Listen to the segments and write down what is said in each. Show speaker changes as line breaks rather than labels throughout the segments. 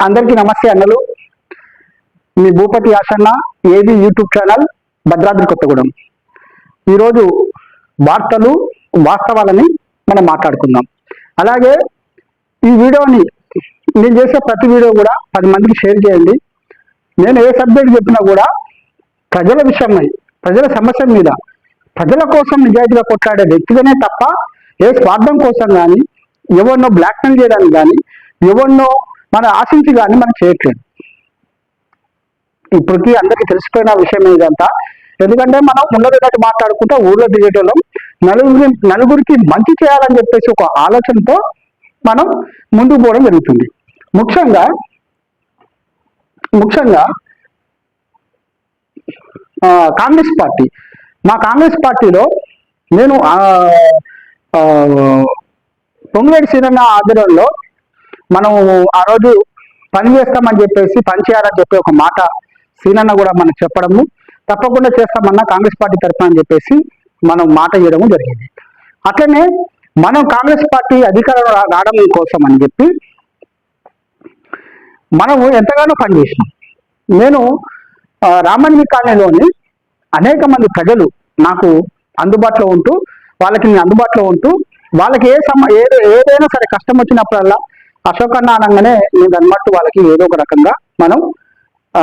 అందరికీ నమస్తే అన్నలు. మీ భూపతి ఆసన్న AB YouTube channel Bhadradri Kothagudem. ఈరోజు వార్తలు వాస్తవాలని మనం మాట్లాడుకుందాం. అలాగే ఈ వీడియోని నేను చేసే ప్రతి వీడియో కూడా పది మందికి షేర్ చేయండి. నేను ఏ సబ్జెక్ట్ చెప్పినా కూడా ప్రజల విషయమై ప్రజల సమస్య మీద ప్రజల కోసం నిజాయితీగా కొట్లాడే వ్యక్తిగానే తప్ప ఏ స్వార్థం కోసం కానీ ఎవరినో బ్లాక్మెయిల్ చేయడానికి కానీ ఎవరినో మనం ఆశించి కానీ మనం చేయట్లేదు. ఇప్పటికీ అందరికీ తెలిసిపోయిన విషయం ఇదంతా. ఎందుకంటే మనం ఉన్నదన్నట్టు మాట్లాడుకుంటా ఊళ్ళో దిగేటోళ్ళం. నలుగురి నలుగురికి మంచి చేయాలని చెప్పేసి ఒక ఆలోచనతో మనం ముందుకు పోవడం జరుగుతుంది. ముఖ్యంగా ముఖ్యంగా కాంగ్రెస్ పార్టీ. మా కాంగ్రెస్ పార్టీలో నేను ఆ, ఆ, పొంగులేటి సీనన్న ఆధ్వర్యంలో మనం ఆ రోజు పని చేస్తామని చెప్పేసి పని చేయాలని చెప్పి ఒక మాట సీనన్న కూడా మనకు చెప్పడము. తప్పకుండా చేస్తామన్నా కాంగ్రెస్ పార్టీ తరఫున అని చెప్పేసి మనం మాట ఇవ్వడము జరిగింది. అట్లనే మనం కాంగ్రెస్ పార్టీ అధికారం రావడం కోసం అని చెప్పి మనము ఎంతగానో పనిచేసినాం నేను రామణి కాలనీలోని అనేక మంది ప్రజలు నాకు అందుబాటులో ఉంటూ వాళ్ళకి నేను అందుబాటులో ఉంటూ వాళ్ళకి ఏ సమ ఏదైనా సరే కష్టం వచ్చినప్పుడల్లా అశోకన్న అనగానే నేను అన్నట్టు వాళ్ళకి ఏదో ఒక రకంగా మనం ఆ,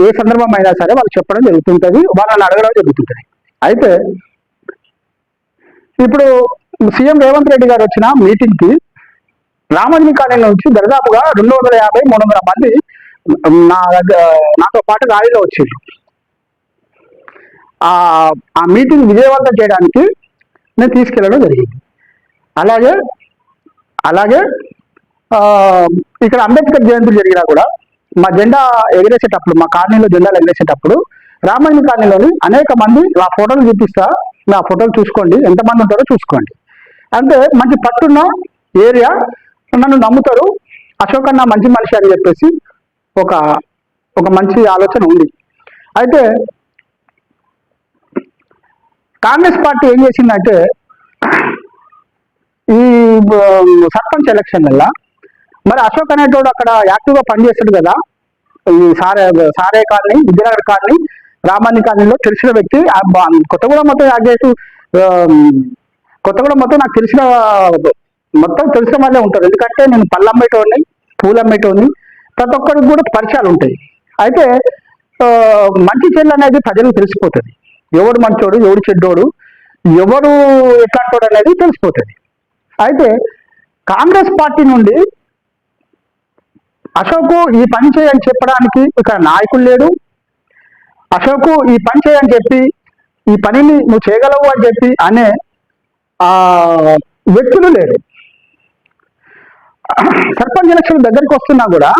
ఏ సందర్భం అయినా సరే వాళ్ళు చెప్పడం జరుగుతుంటది వాళ్ళని అడగడం జరుగుతుంటది. అయితే ఇప్పుడు సీఎం రేవంత్ రెడ్డి గారు వచ్చిన మీటింగ్కి రామజీ కాలనీ నుంచి దరిదాపుగా రెండు వందల యాభై మూడు వందల మంది నా దగ్గర నాతో పాటు ర్యాలీలో వచ్చారు ఆ మీటింగ్ విజయవంతం చేయడానికి నేను తీసుకెళ్ళడం జరిగింది. అలాగే అలాగే ఇక్కడ అంబేద్కర్ జయంతులు జరిగినా కూడా మా జెండా ఎగిరేసేటప్పుడు మా కాలనీలో జెండాలు ఎగిరేసేటప్పుడు రామాయణ కాలనీలోని అనేక మంది ఆ ఫోటోలు చూపిస్తా నా ఫోటోలు చూసుకోండి ఎంతమంది ఉంటారో చూసుకోండి. అంటే మంచి పట్టున్న ఏరియా నన్ను నమ్ముతారు. అశోక్ అన్న మంచి మనిషి అని చెప్పేసి ఒక ఒక మంచి ఆలోచన ఉంది. అయితే కాంగ్రెస్ పార్టీ ఏం చేసిందంటే ఈ సర్పంచ్ ఎలక్షన్ వల్ల మరి అశోక్ అనేటోడు అక్కడ యాక్టివ్గా పనిచేస్తాడు కదా. ఈ సారే సారే కాలనీ విద్యానగర్ కాలనీ రామాని కాలనీలో తెలిసిన వ్యక్తి. ఆ కొత్తగూడెం మొత్తం యాక్టివ్ కొత్తగూడెం మొత్తం నాకు తెలిసిన మొత్తం తెలిసిన వాళ్ళే ఉంటారు. ఎందుకంటే నేను పళ్ళు అమ్మేటోడిని పూలు అమ్మేటోడిని ప్రతి ఒక్కరికి కూడా పరిచయాలు ఉంటాయి. అయితే మంచి చెల్లు అనేది ప్రజలకు తెలిసిపోతుంది. ఎవడు మంచోడు ఎవడు చెడ్డోడు ఎవడు ఎట్లాంటోడు అనేది తెలిసిపోతుంది. అయితే కాంగ్రెస్ పార్టీ నుండి అశోకు ఈ పని చేయని చెప్పడానికి ఇక్కడ నాయకుడు లేడు. అశోకు ఈ పని చేయని చెప్పి ఈ పనిని నువ్వు చేయగలవు అని చెప్పి అనే ఆ వ్యక్తులు లేరు. సర్పంచ్ ఎలక్షన్ దగ్గరికి వస్తున్నా కూడా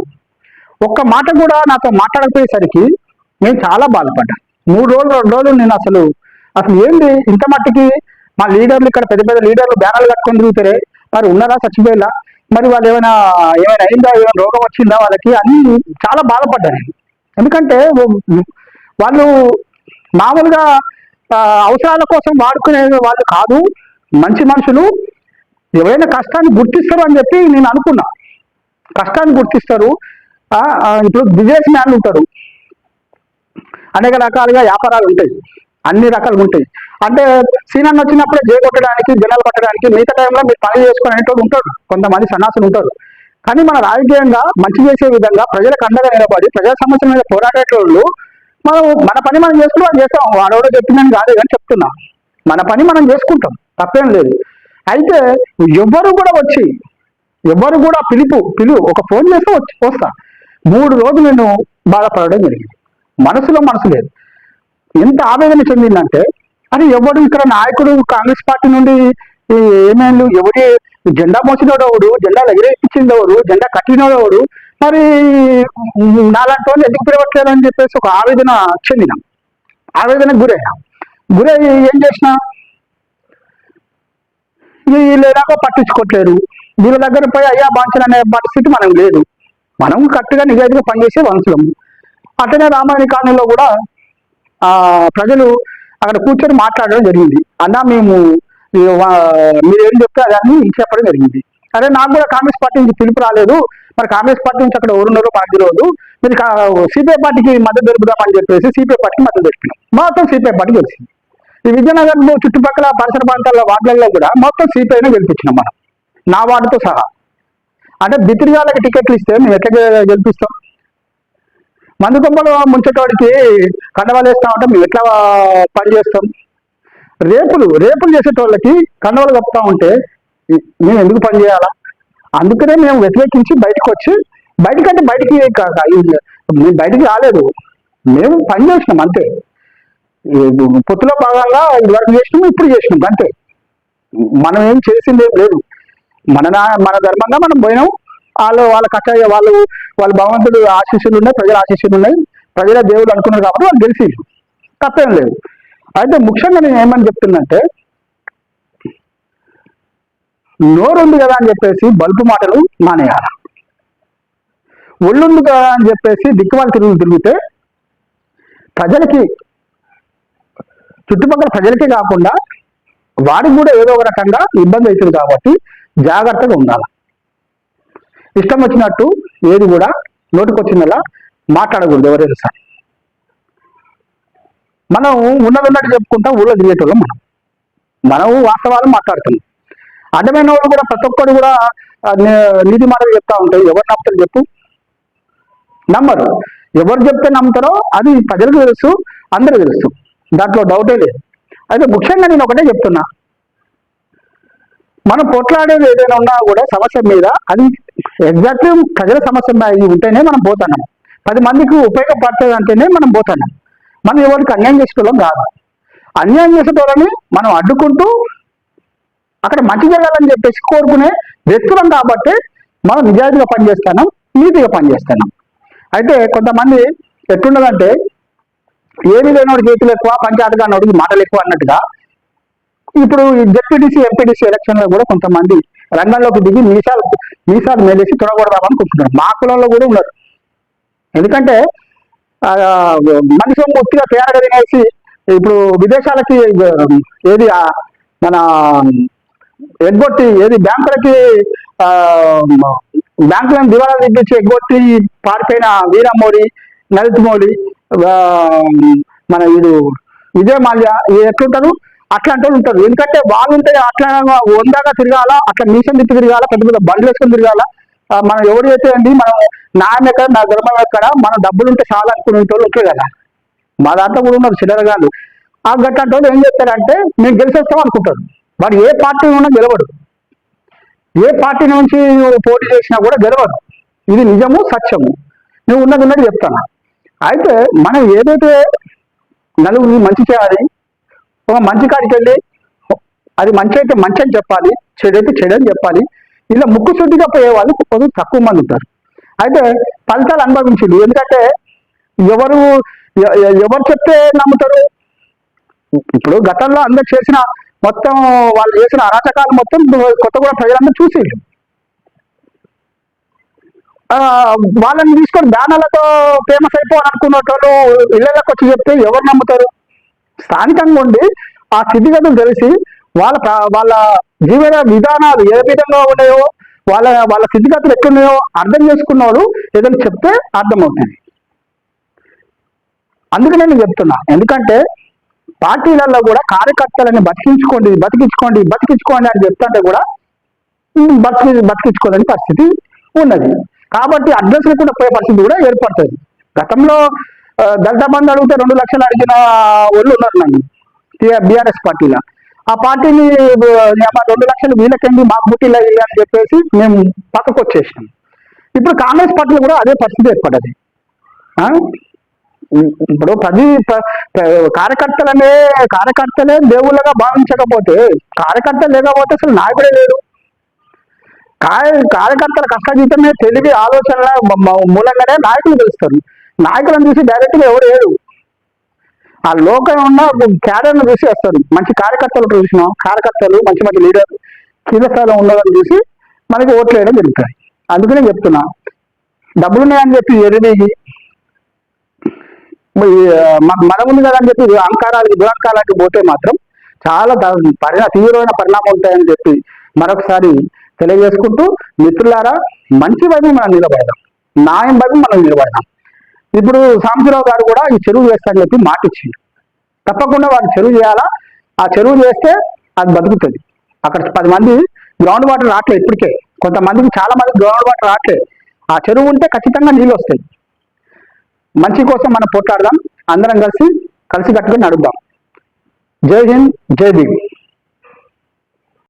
ఒక్క మాట కూడా నాతో మాట్లాడకపోయేసరికి నేను చాలా బాధపడ్డా. మూడు రోజులు రెండు రోజులు నేను అసలు అసలు ఏంటి ఇంత మట్టికి మా లీడర్లు ఇక్కడ పెద్ద పెద్ద లీడర్లు బ్యానర్లు కట్టుకొని తిరుగుతారే మరి ఉన్నారా చచ్చిపోయేలా? మరి వాళ్ళు ఏమైనా ఏమైనా అయిందా? ఏమైనా రోగం వచ్చిందా వాళ్ళకి? అని చాలా బాధపడ్డాను ఎందుకంటే వాళ్ళు మామూలుగా అవసరాల కోసం వాడుకునే వాళ్ళు కాదు. మంచి మనుషులు. ఎవరైనా కష్టాన్ని గుర్తిస్తారు అని చెప్పి నేను అనుకున్నా. కష్టాన్ని గుర్తిస్తారు. ఇప్పుడు బిజినెస్ మ్యాన్లు ఉంటారు. అనేక రకాలుగా వ్యాపారాలు ఉంటాయి. అన్ని రకాలుగా ఉంటాయి. అంటే సీనన్ వచ్చినప్పుడే జే కొట్టడానికి జనాలు కొట్టడానికి మిగతా టైంలో మీరు పని చేసుకుని అనేటోడు ఉంటాడు. కొంతమంది సన్నాసులు ఉంటారు. కానీ మన రాజకీయంగా మంచి చేసే విధంగా ప్రజలకు అండగా నిలబడి ప్రజల సమస్యల మీద పోరాడేటోళ్ళు మనం మన పని మనం చేసుకుని చేస్తాం. వాడెవడో చెప్పిందని కాదు కానీ చెప్తున్నాం. మన పని మనం చేసుకుంటాం. తప్పేం లేదు. అయితే ఎవ్వరు కూడా వచ్చి ఎవ్వరు కూడా పిలుపు పిలువు ఒక ఫోన్ చేస్తే వచ్చి వస్తా. మూడు రోజులు నేను బాధపడడం జరిగింది. మనసులో మనసు లేదు. ఎంత ఆవేదన చెందిందంటే అది ఎవడు ఇక్కడ నాయకుడు కాంగ్రెస్ పార్టీ నుండి ఏమైంది ఏమేళ్ళు ఎవరి జెండా మోసినోడెవడు జెండా ఎగిరేపించింది ఎవడు జెండా కట్టినోడెవడు మరి నాలాంటి వాళ్ళు ఎందుకు పిలవట్లేదు అని చెప్పేసి ఒక ఆవేదన చెందినాం ఆవేదనకు గురైనా. గురై ఏం చేసిన? వీళ్ళు ఎలాగో పట్టించుకోవట్లేరు వీళ్ళ దగ్గర పోయి అయ్యా బాంచన్ అనే పరిస్థితి మనం లేదు. మనం కరెక్ట్గా నిజాయితీగా పనిచేసే వంశులము అట్లనే రామాయణ కాలంలో కూడా ఆ ప్రజలు అక్కడ కూర్చొని మాట్లాడడం జరిగింది. అన్న మేము మీరు ఏం చెప్తే దాన్ని చెప్పడం జరిగింది. అదే నాకు కూడా కాంగ్రెస్ పార్టీ నుంచి పిలుపు రాలేదు. మరి కాంగ్రెస్ పార్టీ నుంచి అక్కడ ఎవరున్నారో మాకు తెలియదు మీరు సిపిఐ పార్టీకి మద్దతు తెలుపుదామని చెప్పేసి సిపిఐ పార్టీకి మద్దతు తెలిపినాం మొత్తం సిపిఐ పార్టీ తెలిసింది ఈ విజయనగర్ చుట్టుపక్కల పరిసర ప్రాంతాల వార్డులలో కూడా మొత్తం సిపిఐనే గెలిపించినాం మనం. నా వార్డుతో సహా. అంటే బిత్రిగాళ్ళకి టికెట్లు ఇస్తే మేము ఎట్లా గెలిపిస్తాం? మందు కొంపలు ముంచేటోడికి కండవాలు వేస్తా ఉంటాం మేము ఎట్లా పని చేస్తాం? రేపులు రేపులు చేసేటోళ్ళకి కండవాలు కప్పుతా ఉంటే మేము ఎందుకు పని చేయాలా? అందుకనే మేము వ్యతిరేకించి బయటకు వచ్చి బయటకంటే బయటికి కాక మేము బయటికి రాలేదు. మేము పని చేసినాం అంతే. పొత్తులో భాగంగా ఇదివరకు చేసినాం ఇప్పుడు చేసినాం అంతే. మనం ఏం చేసింది ఏం లేదు. మన మన ధర్మంగా మనం పోయినాం. వాళ్ళు వాళ్ళ కట్టయ్య వాళ్ళు వాళ్ళ భగవంతుడు ఆశీస్సులు ఉన్నాయి ప్రజల ఆశీస్సులు ఉన్నాయి. ప్రజల దేవుడు అనుకున్నారు కాబట్టి వాళ్ళు గెలిచి తప్పేం లేదు. అయితే ముఖ్యంగా నేను ఏమని చెప్తున్నంటే నోరుంది కదా అని చెప్పేసి బల్బు మాటలు మానేయాలి. ఒళ్ళుంది కదా అని చెప్పేసి దిక్కుమాలు తిరుగు తిరిగితే ప్రజలకి చుట్టుపక్కల ప్రజలకే కాకుండా వాడికి కూడా ఏదో ఒక రకంగా ఇబ్బంది అవుతుంది కాబట్టి జాగ్రత్తగా ఉండాలి. ఇష్టం వచ్చినట్టు ఏది కూడా నోటికొచ్చిందలా మాట్లాడకూడదు ఎవరైనా సరే. మనం ఉన్నదన్నట్టు చెప్పుకుంటాం ఊళ్ళో తిరిగేటోళ్ళం మనం. మనం వాస్తవాలు మాట్లాడుతున్నాం. అడ్డమైన వాళ్ళు కూడా ప్రతి ఒక్కరు కూడా నీతి మాటలు చెప్తా ఉంటాయి ఎవరు నమ్ముతారు చెప్పు. నమ్మరు. ఎవరు చెప్తే నమ్ముతారో అది ప్రజలకు తెలుసు అందరూ తెలుసు. దాంట్లో డౌటే లేదు. అయితే ముఖ్యంగా నేను ఒకటే చెప్తున్నా. మనం పొట్లాడేది ఏదైనా ఉన్నా కూడా సమస్య మీద అది ఎగ్జాక్ట్ ప్రజల సమస్య ఉంటేనే మనం పోతున్నాం పది మందికి ఉపయోగపడుతుంది అంటేనే మనం పోతున్నాం మనం ఎవరికి అన్యాయం చేసుకోవడం కాదు. అన్యాయం చేసేటోళ్ళని మనం అడ్డుకుంటూ అక్కడ మంచి జరగాలని చెప్పేసి కోరుకునే వ్యక్తులం కాబట్టి మనం నిజాయితీగా పనిచేస్తున్నాం నీతిగా పనిచేస్తున్నాం అయితే కొంతమంది ఎట్లుండదంటే ఏమి లేనోడు చేతులు ఎక్కువ పంచాయతీ నోడికి మాటలు ఎక్కువ అన్నట్టుగా ఇప్పుడు జెడ్పీటీసీ ఎంపీటీసీ ఎలక్షన్లో కూడా కొంతమంది రంగంలోకి దిగి మీసాలు మీసాలు మేలేసి తొడగొడదామనుకుంటున్నారు మా కులంలో కూడా ఉన్నారు. ఎందుకంటే మనిషి పూర్తిగా తేరగా తినేసి ఇప్పుడు విదేశాలకి ఏది మన ఎగ్గొట్టి ఏది బ్యాంకులకి బ్యాంకులను దివాలా తెప్పించి ఎగ్గొట్టి పారిపోయిన వీరమోడి నలిత్ మోడీ మన వీడు విజయ్ మాల్యా ఇది ఎట్లుంటారు? అట్లాంటి వాళ్ళు ఉంటారు ఎందుకంటే వాళ్ళు ఉంటే అట్లా వందగా తిరగాల అట్లా మీసం తిప్పి తిరగాల పెద్ద పెద్ద బండ్లు వేసుకొని తిరగాల. మనం ఎవరు అయితే అండి మనం నాయన ఎక్కడ నా ధర్మం ఎక్కడ మన డబ్బులు ఉంటే చాలా అనుకునే వాళ్ళు ఉంటారు కదా. మా దాంట్లో కూడా ఉన్నారు చిల్లరగాళ్ళు ఆ గట్లాంటి వాళ్ళు ఏం చేస్తారంటే మేము గెలిచేస్తాం అనుకుంటారు. వాడు ఏ పార్టీ ఉన్నా గెలవడు. ఏ పార్టీ నుంచి పోటీ చేసినా కూడా గెలవదు ఇది నిజము సత్యము. నువ్వు ఉన్నది ఉన్నది చెప్తాను. అయితే మనం ఏదైతే నలుగురిని మంచి చేయాలి ఒక మంచి కాడికి వెళ్ళి అది మంచి అయితే మంచి అని చెప్పాలి చెడు అయితే చెడు అని చెప్పాలి. ఇలా ముక్కు శుద్ధిగా పోయే వాళ్ళు కొంచెం తక్కువ మంది ఉంటారు. అయితే ఫలితాలు అనుభవించింది ఎందుకంటే ఎవరు ఎ- ఎవరు చెప్తే నమ్ముతారు? ఇప్పుడు గతంలో అందరు చేసిన మొత్తం వాళ్ళు చేసిన అరాచకాలు మొత్తం కొత్తగూడ ప్రజలందరూ చూసి. వాళ్ళని తీసుకొని బ్యానర్లతో ఫేమస్ అయిపోవాలనుకున్నట్టు ఇళ్ళకి వచ్చి చెప్తే ఎవరు నమ్ముతారు? స్థానికంగా ఉండి ఆ స్థితిగతులు తెలిసి వాళ్ళ వాళ్ళ జీవన విధానాలు ఏ విధంగా ఉన్నాయో వాళ్ళ వాళ్ళ స్థితిగతులు ఎక్కడున్నాయో అర్థం చేసుకున్నవాడు ఏదైనా చెప్తే అర్థమవుతుంది. అందుకనే నేను చెప్తున్నా. ఎందుకంటే పార్టీలలో కూడా కార్యకర్తలని బతికించుకోండి బతికించుకోండి బతికించుకోండి అని చెప్తుంటే కూడా బతికి బతికించుకోలేని పరిస్థితి ఉన్నది. కాబట్టి అడ్రస్ కూడా పోయే పరిస్థితి కూడా ఏర్పడుతుంది. గతంలో దళిత బంధు అడిగితే రెండు లక్షలు అడిగిన వాళ్ళు ఉన్నారు నన్ను బీఆర్ఎస్ పార్టీలో. ఆ పార్టీని రెండు లక్షలు వీళ్ళకండి మాకు బుట్టిలో ఇయ్యి అని చెప్పేసి మేము పక్కకు వచ్చేసినాం. ఇప్పుడు కాంగ్రెస్ పార్టీలో కూడా అదే పరిస్థితి ఏర్పడ్డది. ఇప్పుడు ప్రతి కార్యకర్తలనే కార్యకర్తలే దేవుళ్ళగా భావించకపోతే కార్యకర్త లేకపోతే అసలు నాయకుడే లేడు. కార్య కార్యకర్తల కష్టజీతమే తెలివి ఆలోచనల మూలంగానే నాయకులు తెలుస్తారు నాయకులను చూసి డైరెక్ట్గా ఎవరు ఏడు ఆ లోకం ఉన్న క్యాడర్ను చూసి వస్తారు. మంచి కార్యకర్తలు చూసినాం కార్యకర్తలు మంచి మంచి లీడర్ కింద స్థాయిలో ఉన్నదని చూసి మనకి ఓట్లు వేయడం జరుగుతుంది అందుకనే చెప్తున్నా. డబ్బులు ఉన్నాయని చెప్పి ఎరిదిగి మనం ఉంది కదా అని చెప్పి అహంకారాలకి దురహంకారాలకి పోతే మాత్రం చాలా పరిణా తీవ్రమైన పరిణామం ఉంటాయని చెప్పి మరొకసారి తెలియజేసుకుంటూ మిత్రులారా మంచి వైపు మనం నిలబడదాం. న్యాయం వైపు మనం నిలబడదాం. ఇప్పుడు సాంబశివరావు గారు కూడా ఈ చెరువు వేస్తాడని చెప్పి మాట ఇచ్చిండు. తప్పకుండా వాడు చెరువు చేయాలా? ఆ చెరువు చేస్తే అది బతుకుతుంది. అక్కడ పది మంది గ్రౌండ్ వాటర్ రావట్లేదు ఇప్పటికే. కొంతమందికి చాలా మంది గ్రౌండ్ వాటర్ రావట్లేదు. ఆ చెరువు ఉంటే ఖచ్చితంగా నీళ్ళు వస్తాయి. మంచి కోసం మనం పోట్లాడదాం. అందరం కలిసి కలిసి కట్టుకుని నడుద్దాం. జై హింద్ జై భీమ్.